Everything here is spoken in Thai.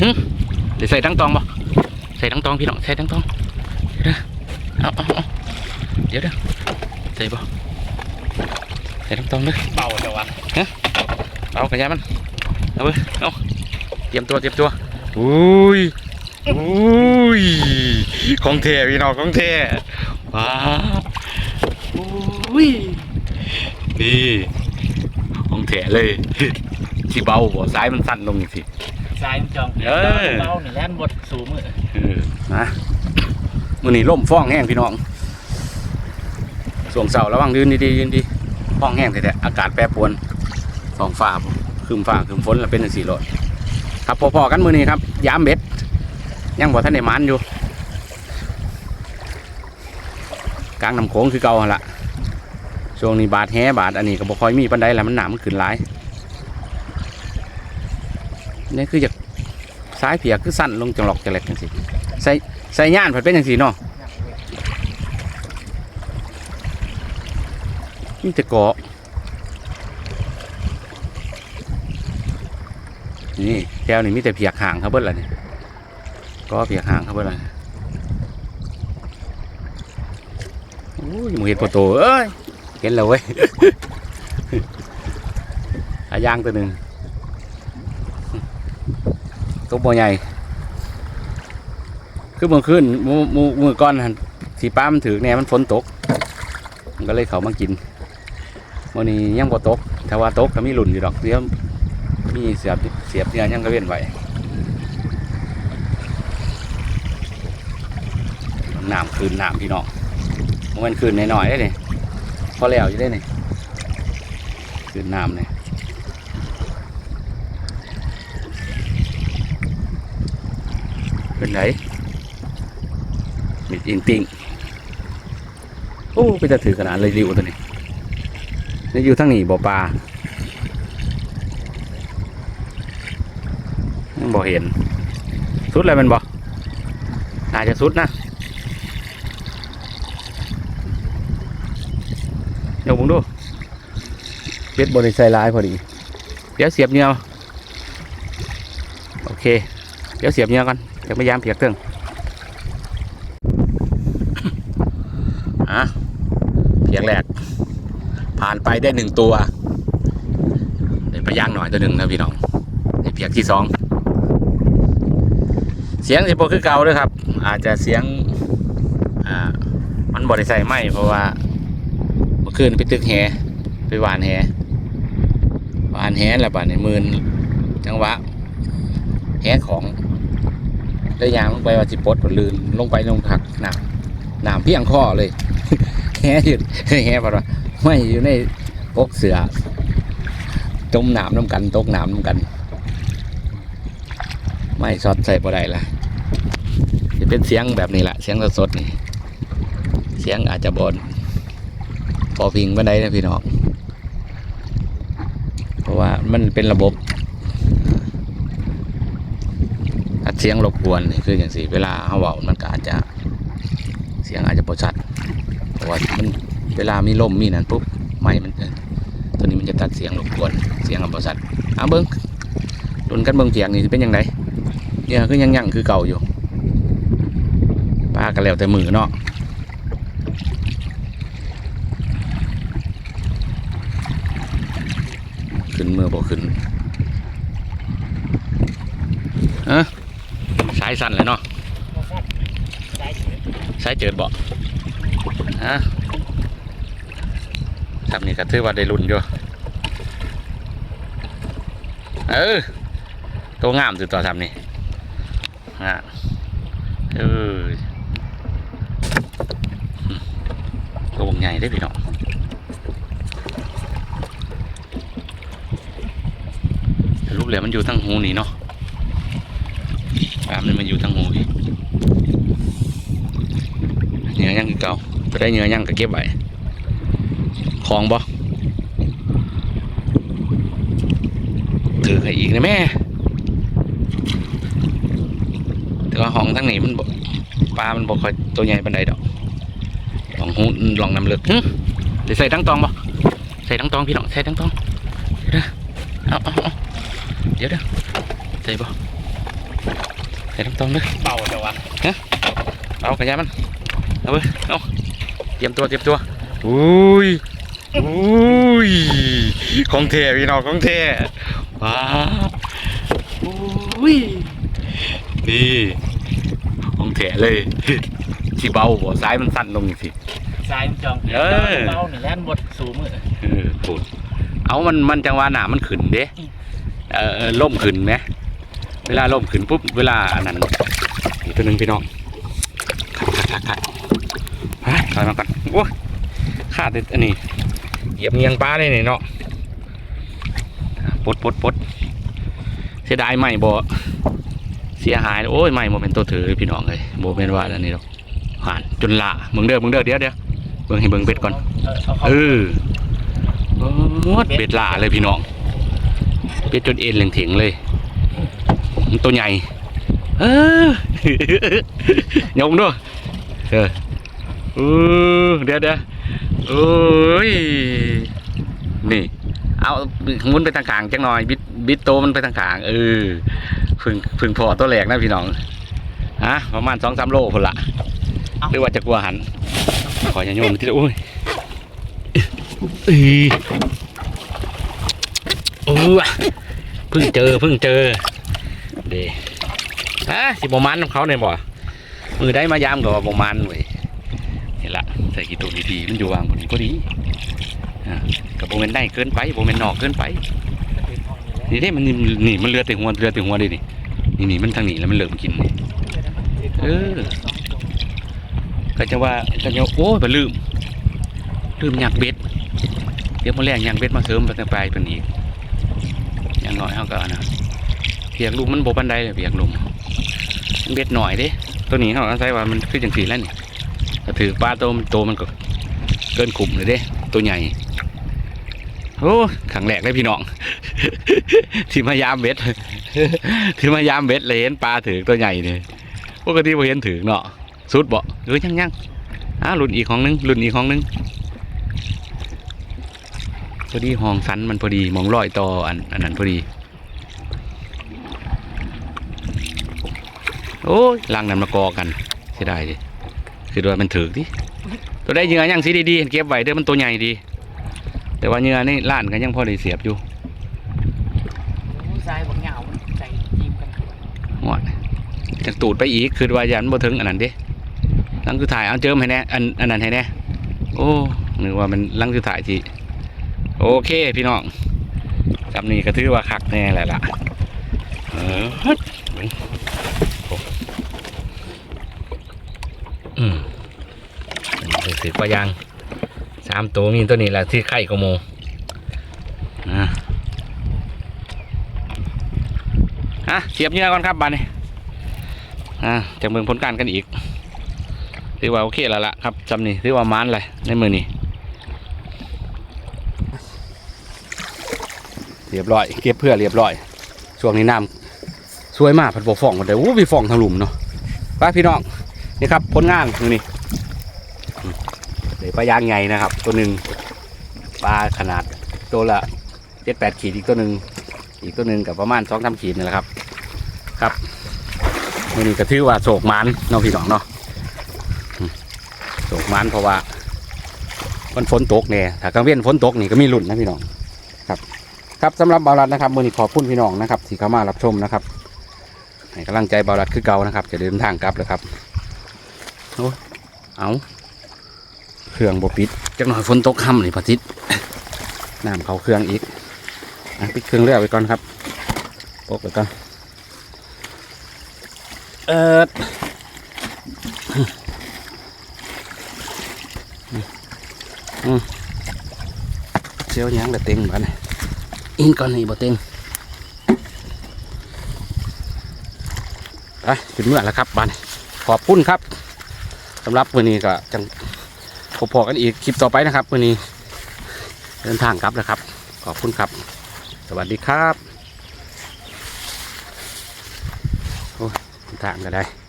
หึเดี๋ยวใส่ทั้งตองบ่ใส่ทั้งตองพี่น้องใส่ทั้งตองเดี๋ยวนะเอาเอาเอาเดี๋ยวเด้อใส่บ่ใส่ทั้งตองเด้อเบาจังวะเอากระยามันเอาเว้ยเอาเตรียมตัวเตรียมตัวอุ้ยอุ้ยของเทพี่น้องของเทว้าวอุ้ยนี่ของเทเลยที่เบาบ่ซ้ายมันสั่นลงสิ ซ้ายมันจองเออ เบาหนึ่งแล่นบดสูงมือเออนะมือนี้ล่มฟ้องแห้งพี่น้องส่วงเสาระวังยืนดีๆยืนดีฟ้องแห้งแต่ๆอากาศแปรปรวนฟองฟ้าคืมฟ้าคืมฝนแล้วเป็นสีโรดครับพอๆกันมือนี้ครับยามเบ็ด ยังบ่ทันได้มันอยู่กลางน้ำโขงคือเก่าหั่นละช่วงนี้บาดแฮบาดอันนี้ก็บ่ค่อยมีปันไดแล้วมันหนามันขึ้นหลาย นี่คือจากซ้ายเพียคือสั้นลงจังหลอกจังแหลกจังสิใส่ใส่ย่านผัดเป็นจังสีเนาะนี่จะเกาะนี่แก้วนี่มีแต่เพียกห่างเขาเบิ้ลละนี่ก็เพียกห่างเขาเบิ้ลละโอ้ยหมูเห็ดปะโตเอ้ยเห็นแล้วเว้ยอายางตัวหนึ่ง ตัวบ่ใหญ่คือเมื่อคืนมือมือมือก้อนหั่นสีป้ามันถือแน่มันฝนตก มันก็เลยเขามากินวันนี้ยังบ่ตกแต่ว่าตกก็มีหลุนอยู่ดอกเดี๋ยวมีเสียบเสียบเนี่ยยังก็เว้นไว้น้ำคืนน้ำพี่น้องมันคืนหน่อยๆได้เลยพอแล้วอยู่ได้เลยคืนน้ำเนี่ย เป็นไหนมิดอิงติงโอ้ไปจะถือขนาดเลยริวตัวนี้นี่อยู่ทั้งนี้บ่อปลายังบ่เห็น สุดอะไรมันบ่น่าจะสุดนะเดี๋ยวผมดูเป็ดบริใส่ลายพอดี เดี๋ยวเสียบเนียวโอเค เดี๋ยวเสียบเนียวกัน เดี๋ยวพยายามเพียกเติงอะเพียงแรก ผ่านไปได้หนึ่งตัวเดี๋ยวไปย่างหน่อยตัวหนึ่งนะพี่น้องเพียงที่สองเสียงสิบคือเก่าด้วยครับ อาจจะเสียงอ่ามันบริใส่ไหมเพราะว่าเมื่อคืนไปตึกแหไปหวานแหหวานแหแล้วป่ะในมืนจังหวะแหของ ได้ยางลงไปว่าจิปดผลืนลงไปลงถักหนามหนามเพียงข้อเลยแหอยู่แหป่ะว่าไม่อยู่ในปกเสือจมหนามน้ำกันตกหนามน้ำกัน ไม่ช็อตใส่บ่ได้ละจะเป็นเสียงแบบนี้แหละเสียงสดๆนี่เสียงอาจจะบนพอพิงบันไดนะพี่น้องเพราะว่ามันเป็นระบบอัดเสียงรบกวนนี่คืออย่างสีเวลาเขาเบามันก็อาจจะเสียงอาจจะประชัดเพราะว่ามันเวลามีลมมีนั่นปุ๊บไม่มันเออตัวนี้มันจะตัดเสียงรบกวนเสียงอับประชัดอะเบิ้งดุนกันเบิ้งเสียงนี่เป็นยังไงเนี่ยคือยังยังคือเก่าอยู่ป้ากันแล้วแต่มือเนาะขึ้นเมื่อบอกขึ้นฮะายสั่นเลยเนาะซ้เฉยสายเจิดบอกฮะทำนี่ก็ถือว่าได้รุ่นอยู่เออตัวงามสุดต่อทำนี่ฮะเออตัววงใหญ่ได้พี่น้องรูปเหลือมันอยู่ทั้งหูนี่เนาะปลามันมันอยู่ทั้งหูนี่เนื้อย่าง คือเก่าจะได้เนื้อย่างก็เก็บไว้คลองบ่ถือใครอีกนะแม่แต่ว่าห้องทั้งนี้มันบ่ปลามันบ่ค่อยตัวใหญ่ปานใดดอกลองหูลองน้ำเลือกหึเดี๋ยวใส่ทั้งตองบ่ใส่ทั้งตองพี่น้องใส่ทั้งตองเดี๋ยวนะเอาเอาเอาเดี๋ยวเดี๋ยวใส่บ่ใส่น้ำตองเด้อเบาแต่ว่าเอากระยามัน เอาเว้ยเอาเตรียมตัวเตรียมตัวอุ้ยอุ้ยของเทพี่น้องของเทว้าวอุ้ยนี่ของเทเลยที่เบาบ่ซ้ายมันสั้นลงสิสายมันจองเออเบาหนึ่งแล่นบดสูมือเออพูดเอามันมันจังหวะหนามันขึ้นเด้เออเออล่มขึ้นไหมเวลาล่มขึ้นปุ๊บเวลาอันนั้นอีกตัวหนึ่งพี่น้องขัดขัดขัดขัดไป ถอยมาก่อนโอ้ยขาดอันนี้เหยียบเงียงปลาเลยนี่เนาะปลดปลดปลดเสียดายไหมบ่เสียหายโอ้ยไหมโมเป็นตัวถือพี่น้องเลยโมเป็นว่าอันนี้หรอกผ่านจนละมึงเด้อมึงเด้อเดี๋ยวเดี๋ยวเบิ่งให้เบิ่งเบ็ดก่อนเออเอาเข้าเออโอ้ยเป็ดหล่าเลยพี่น้อง เป็ดจนเอ็นเหลงเถงเลยมันตัวใหญ่เออยกด้วยเออ เออเดี๋ยวเดี๋ยวโอ้ยนี่ เอาหมุนไปทางกลางจังหน่อย บิดบิดโตมันไปทางกลางเออพึ่งพึ่งพอตัวแหลกนะพี่น้องฮะประมาณสองสามโลคนละหรือว่าจะกลัวหัน ขออย่าโยมทีละโอ้ยอีเออเพิ่งเจอเพิ่งเจอเดฮะสิบประมาณของเขาเนี่ยบ่มือได้มายามกับว่าประมาณเว้ยเห็นละใส่กี่ตัวดีๆมันอยู่วางบนนี้พอดีกับโบเมนได้เกินไปโบเมนนอกเกินไปนี่ได้มันนี่นี่มันเลือดแต่หัวเลือดแต่หัวดินี่นี่นี่มันทางนี้แล้วมันเริ่มกินเออก็จะว่าก็จะโอ้ยไปลืมลืมอยากเบ็ดเดี๋ยวมาแรงอยากเบ็ดมาเสริมไปไปเป็นอีกอย่างน้อยเขาก็นะเพียกลุมมันโบปันไดเลยเพียกลุมเบ็ดหน่อยเด้ตัวนี้เขาอาศัยว่ามันคือจังสีแล้วนี่ ถ้าถือปลาตมันโตมันก็เกินกลุ่มเลยเด้ ตัวใหญ่ โอ้ขังแหลกเลยพี่น้อง ที่มายามเบ็ดที่มายามเบ็ดเลยเห็นปลาถือตัวใหญ่เนี่ยปกติบ่เห็นถือเนาะสุดบ่เออยังยังอ่ารุ่นอีกของนึงรุ่นอีกของนึงพอดีห้องสันมันพอดีมองรอยต่ออันอันนั้นพอดีโอ้ยลังนั้นมากอกันเสียดายดิ คือด้วมันถือดิตัวได้เหงื่อยังสีดีๆเก็บไว้เด้อมันตัวใหญ่ดี แต่ว่าเหงื่อนี่ล้านกันยังพอได้เสียบอยู่สายบางเหงาใจยิ้มกันหอดจากตูดไปอีกคือว่ายันบ่ถึงอันนั้นด้ลังคือถ่ายเอาเจิมให้แน่อันอันนั้นให้แน่โอ้นึกว่ามันลังคือถ่ายทีโอเคพี่น้องจำนี้ก็ถือว่าคักแน่แหละล่ะเออฮึดเบิ่งโอ้อืม รู้สึกว่ายังสามตัวมีตัวนี้แหละที่ไข่กว่โมอะอะเสียบเหงื่อก่อนครับบานนี้อะจะเบิ่งผลการกันอีกถือว่าโอเคแล้วล่ะครับจำนี่ถือว่ามันเลยในมือนี้เรียบร้อยเก็บเพื่อเรียบร้อยช่วงนี้น้ำสวยมากผัดบวฟองหมดเลยโอ้มีฟองทางหลุมเนาะไปพี่น้องนี่ครับผลงานมือนี่ เดี๋ยวปลายางใหญ่นะครับ ตัวหนึ่งปลาขนาดตัวละเจ็ดแปดขีดอีกตัวหนึ่งอีกตัวหนึ่งกับประมาณสองสามขีดนี่แหละครับ ครับมือนี้ก็ถือว่าโศกมันเนาะพี่น้องเนาะโศกมันเพราะว่ามันฝนตกเนี่ยถ้ากลางเว้นฝนตกนี่ก็มีลุ่นนะพี่น้องครับ ครับสำหรับบารัดนะครับมือนี้ขอบคุณพี่น้องนะครับที่เข้ามารับชมนะครับให้กำลังใจบารัดคือเก่านะครับ จะเดินทางกลับเลยครับโอ้เอา เครื่องบปิดจักหน่อยฝนตกค่ำนี่พอทิศน้ำเขาเครื่องอีกอปิดเครื่องเรือไว้ก่อนครับปกไว้ก่อนเอออืมเชียวยังแต่เต็งบ้าน in con này bỏ tiền ไปถึงเมื่อแล้วครับบ้านขอบคุณครับสำหรับวันนี้ก็จัง พบพอกันอีกคลิปต่อไปนะครับวันนี้เดินทางกลับแล้วครับ ขอบคุณครับ สวัสดีครับโอ้ยทางก็ได้